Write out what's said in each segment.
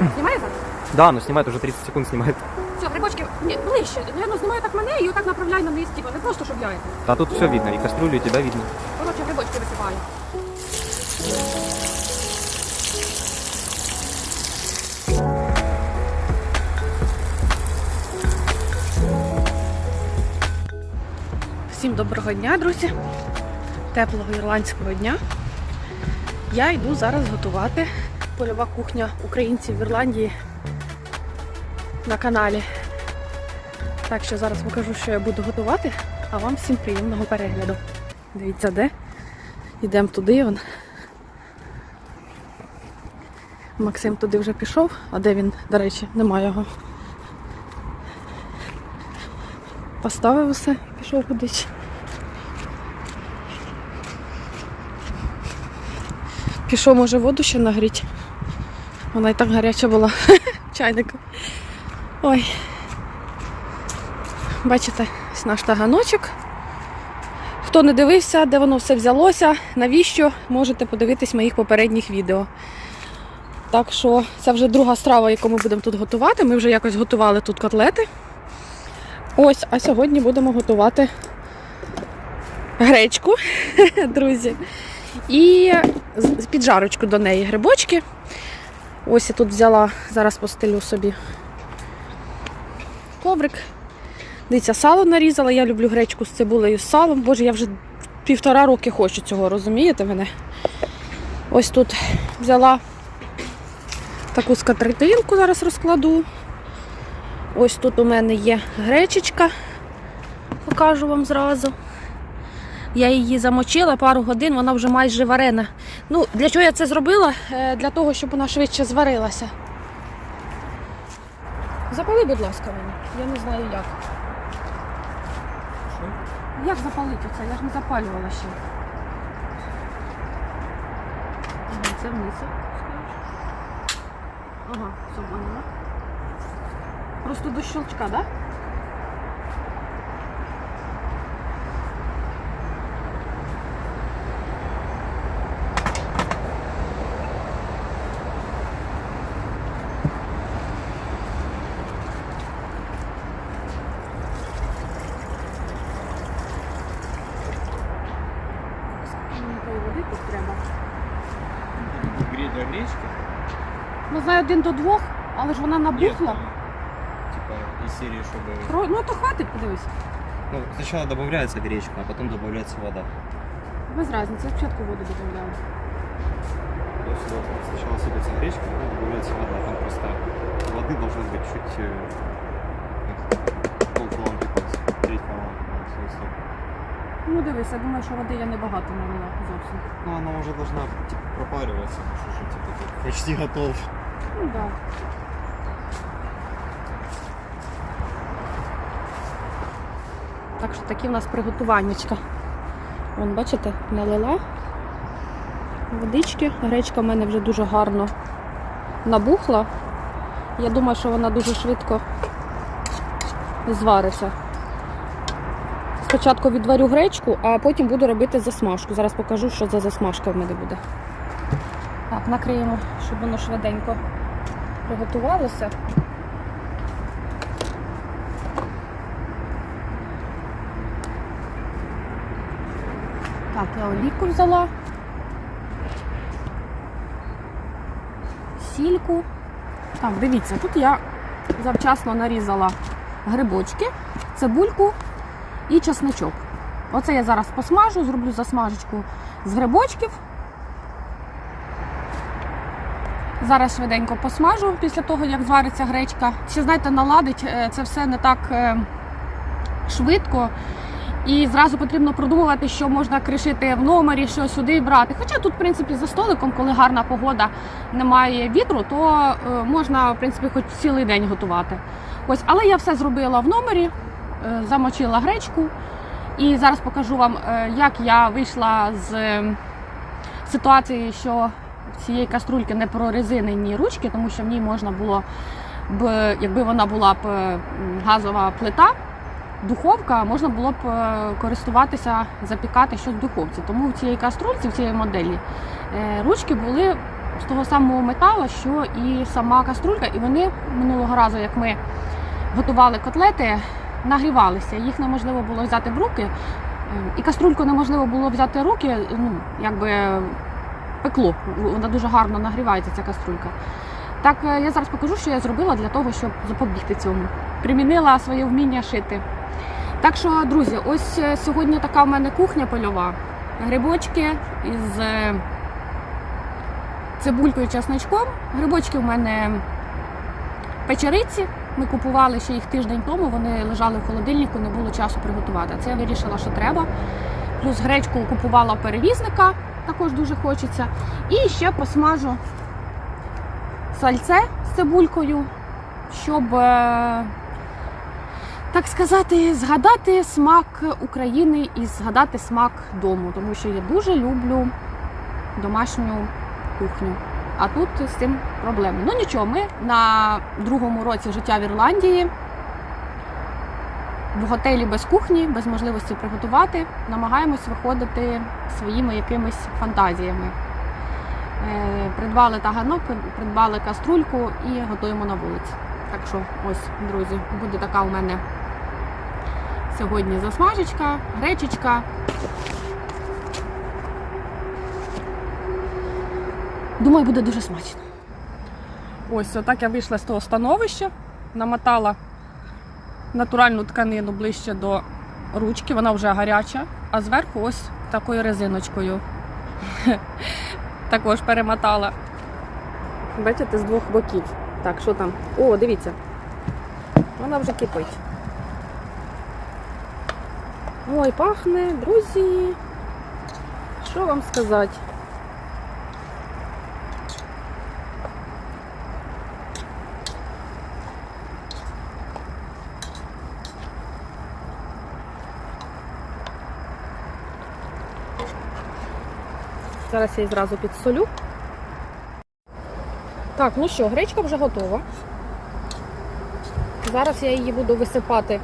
Знімає зараз? Да, ну снимает уже 30 секунд снимает. Все, грибочки, ні, ближче. Наверно, знімає так мене і отак направляй на низ, типу, не просто, щоб я. А тут все видно, и кастрюлю, и тебя видно. Коротше, грибочки висипаю. Всім доброго дня, друзі. Теплого ірландського дня. Я йду зараз готувати польова кухня українців в Ірландії на каналі. Так що зараз покажу, що я буду готувати, а вам всім приємного перегляду. Дивіться, де. Йдемо туди. Вон. Максим туди вже пішов, а де він, до речі, немає його. Поставив усе, пішов кудись. Пішов, може, воду ще нагріти. Вона і так гаряча була. Чайника. Ой. Бачите, ось наш таганочок. Хто не дивився, де воно все взялося, навіщо, можете подивитись моїх попередніх відео. Так що це вже друга страва, яку ми будемо тут готувати. Ми вже якось готували тут котлети. Ось, а сьогодні будемо готувати гречку, друзі. І піджарочку до неї грибочки. Ось я тут взяла, зараз постелю собі коврик. Дивіться, сало нарізала. Я люблю гречку з цибулею з салом. Боже, я вже півтора роки хочу цього, розумієте мене? Ось тут взяла таку скатертинку, зараз розкладу. Ось тут у мене є гречечка. Покажу вам зразу. Я її замочила пару годин, вона вже майже варена. Ну, для чого я це зробила? Е, Для того, щоб вона швидше зварилася. Запали, будь ласка, мені. Я не знаю як. Як запалити оце? Я ж не запалювала ще. Це вниз. Ага, все. Просто до щелчка, так? Да? Мені тої води тут треба Греть для гречки? Ну, знаю один до двох, але ж вона набухла. Типа из серии, чтобы... Про- Ну то хватить, подивись. Ну, сначала добавляется гречка, а потом добавляется вода. Без різниці, я спочатку воду додавляла. То есть вот сначала сыпется гречка, потом добавляется вода. Там просто воды должно быть чуть... э, как полкилометра, треть километра. Ну дивись, я думаю, що води я небагато налила зовсім. Ну, она уже должна типа, пропариваться, потому что типа тут почти готов. Ну так. Да. Так що такі в нас приготуваннячка. Вон, бачите, налила водички. Гречка в мене вже дуже гарно набухла. Я думаю, що вона дуже швидко звариться. Спочатку відварю гречку, а потім буду робити засмажку. Зараз покажу, що за засмажка в мене буде. Так, накриємо, щоб воно швиденько приготувалося. Так, я олійку взяла. Сільку. Так, дивіться, тут я завчасно нарізала грибочки, цибульку і чесничок. Оце я зараз посмажу, зроблю засмажечку з грибочків. Зараз швиденько посмажу після того, як звариться гречка. Ще, знаєте, наладить е, це все не так е, швидко. І зразу потрібно продумувати, що можна кришити в номері, що сюди брати. Хоча тут, в принципі, за столиком, коли гарна погода, немає вітру, то е, можна, в принципі, хоч цілий день готувати. Ось, але я все зробила в номері, замочила гречку. І зараз покажу вам, е, як я вийшла з е, ситуації, що в цієї каструльки не прорезинені ручки, тому що в ній можна було б, якби вона була б е, газова плита, духовка, можна було б е, користуватися, запікати щось в духовці. Тому в цієї каструльці, в цієї моделі, е, ручки були з того самого металу, що і сама каструлька. І вони минулого разу, як ми готували котлети, нагрівалися. Їх неможливо було взяти в руки. Е, І каструльку неможливо було взяти в руки, ну, якби пекло. Вона дуже гарно нагрівається, ця каструлька. Так, е, я зараз покажу, що я зробила для того, щоб запобігти цьому. Примінила своє вміння шити. Так що, друзі, ось е, сьогодні така в мене кухня польова. Грибочки із е, цибулькою чесночком. Грибочки в мене печериці. Ми купували ще їх тиждень тому, вони лежали в холодильнику, не було часу приготувати. Це я вирішила, що треба. Плюс гречку купувала перевізника, також дуже хочеться. І ще посмажу сальце з цибулькою, щоб, е, так сказати, згадати смак України і згадати смак дому, тому що я дуже люблю домашню кухню. А тут з цим проблеми. Ну нічого, ми на другому році життя в Ірландії. В готелі без кухні, без можливості приготувати, намагаємось виходити своїми якимись фантазіями. Е, Придбали таганок, придбали каструльку і готуємо на вулиці. Так що, ось, друзі, буде така у мене сьогодні засмажечка, гречечка. Думаю, буде дуже смачно. Ось отак я вийшла з того становища, намотала натуральну тканину ближче до ручки, вона вже гаряча, а зверху ось такою резиночкою. Також перемотала. Бачите, з двох боків. Так, що там? О, дивіться. Вона вже кипить. Ой, пахне, друзі. Що вам сказати? Зараз я її зразу підсолю. Так, ну що, гречка вже готова. Зараз я її буду висипати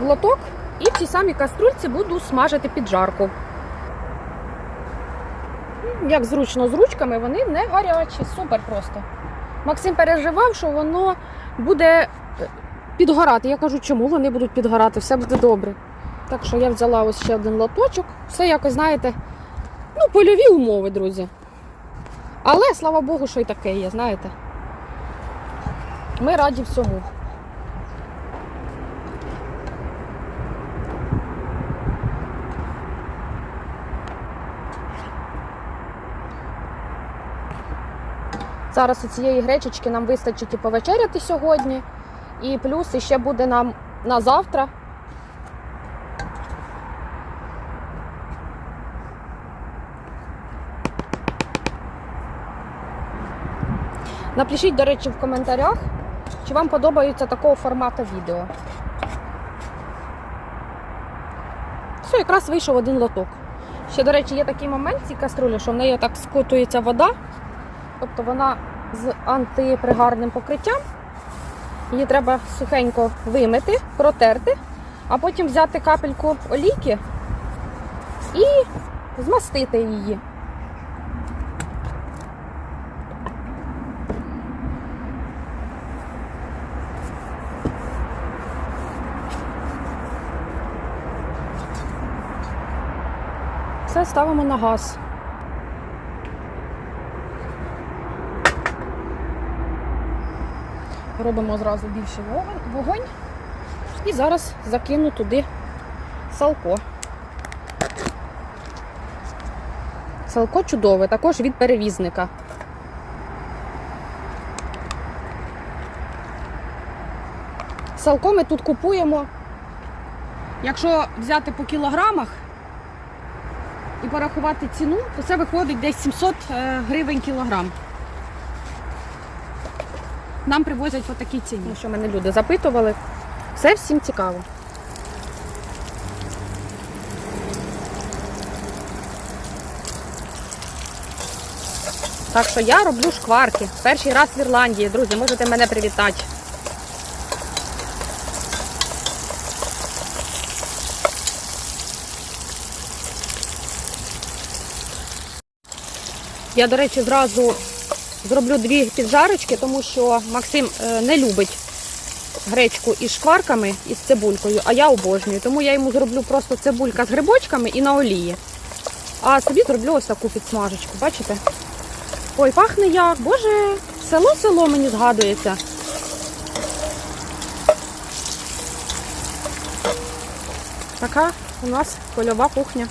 в лоток і в цій самій каструльці буду смажити під жарку. М, Як зручно з ручками, вони не гарячі, супер просто. Максим переживав, що воно буде е, підгорати. Я кажу, чому вони будуть підгорати, все буде добре. Так що я взяла ось ще один лоточок. Все якось, знаєте, ну, польові умови, друзі. Але слава Богу, що і таке є, знаєте. Ми раді всьому. Зараз у цієї гречечки нам вистачить і повечеряти сьогодні. І плюс ще буде нам на завтра. Напишіть, до речі, в коментарях, чи вам подобаються такого формату відео. Все, якраз вийшов один лоток. Ще, до речі, є такий момент в цій каструлі, що в неї так скотується вода, тобто вона з антипригарним покриттям. Її треба сухенько вимити, протерти, а потім взяти капельку олійки і змастити її. Ставимо на газ. Робимо зразу більше вогонь. І зараз закину туди салко. Салко чудове, також від перевізника. Салко ми тут купуємо. Якщо взяти по кілограмах, і порахувати ціну, то це виходить десь 700 е, гривень кілограм. Нам привозять по такій ціні. Що мене люди запитували. Все всім цікаво. Так що я роблю шкварки. Перший раз в Ірландії, друзі, можете мене привітати. Я, до речі, зразу зроблю дві піджарочки, тому що Максим е, не любить гречку із шкварками із цибулькою, а я обожнюю. Тому я йому зроблю просто цибулька з грибочками і на олії. А собі зроблю ось таку підсмажечку, бачите? Ой, пахне як, боже, село-село мені згадується. Така у нас польова кухня.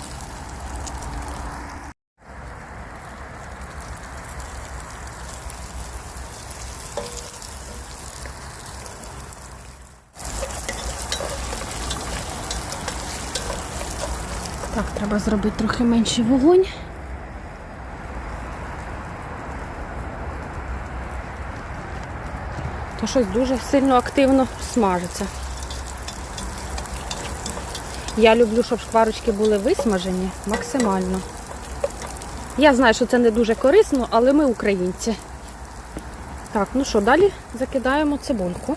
Так, треба зробити трохи менший вогонь. То щось дуже сильно активно смажиться. Я люблю, щоб шкварочки були висмажені максимально. Я знаю, що це не дуже корисно, але ми українці. Так, ну що, далі закидаємо цибульку.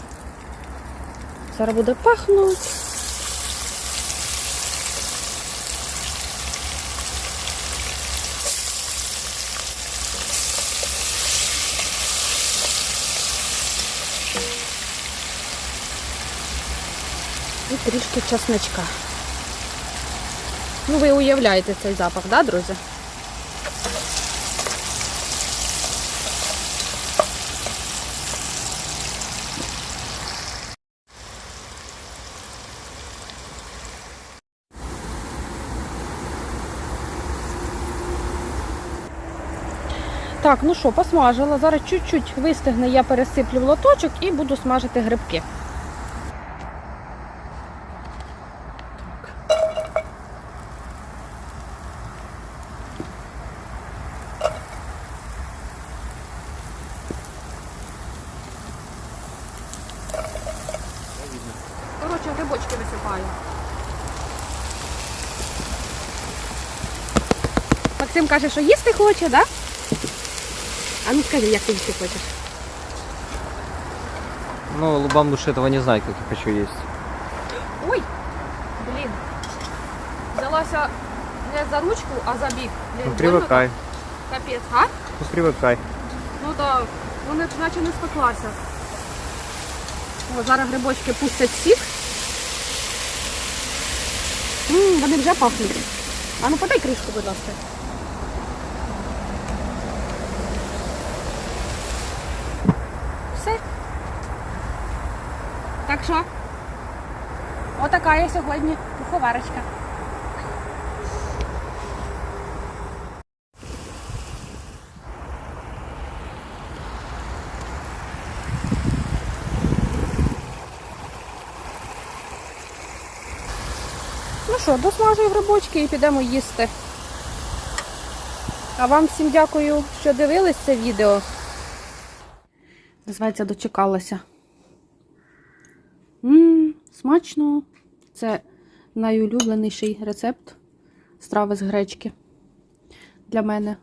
Зараз буде пахнути. Трішки чесночка. Ну, ви уявляєте цей запах, да, друзі? Так, ну що, посмажила. Зараз чуть-чуть вистигне, я пересиплю в лоточок і буду смажити грибки. Коротше, грибочки висипаю. Максим каже, що їсти хоче, да? А ну скажи, як ти їсти хочеш? Ну, лубам души этого не знаю, как я хочу есть. Ой! Блін. Взялася не за ручку, а за бік. Блін, Ну, больно привыкай. так. Капець, а? Ну, привыкай. Ну так, вони наче не спеклася. О, зараз грибочки пустять сік. М, вони вже пахнуть. А ну подай кришку, будь ласка. Все. Так що? Отака я сьогодні куховарочка. Що, досмажую грибочки і підемо їсти. А вам всім дякую, що дивились це відео. Називається дочекалася. Ммм, смачно. Це найулюбленіший рецепт страви з гречки для мене.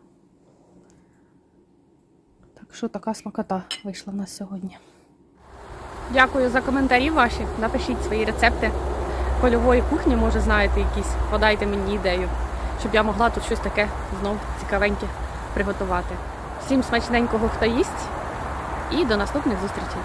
Так що така смакота вийшла в нас сьогодні. Дякую за коментарі ваші. Напишіть свої рецепти польової кухні, може, знаєте якісь, подайте мені ідею, щоб я могла тут щось таке знов цікавеньке приготувати. Всім смачненького, хто їсть, і до наступних зустрічей!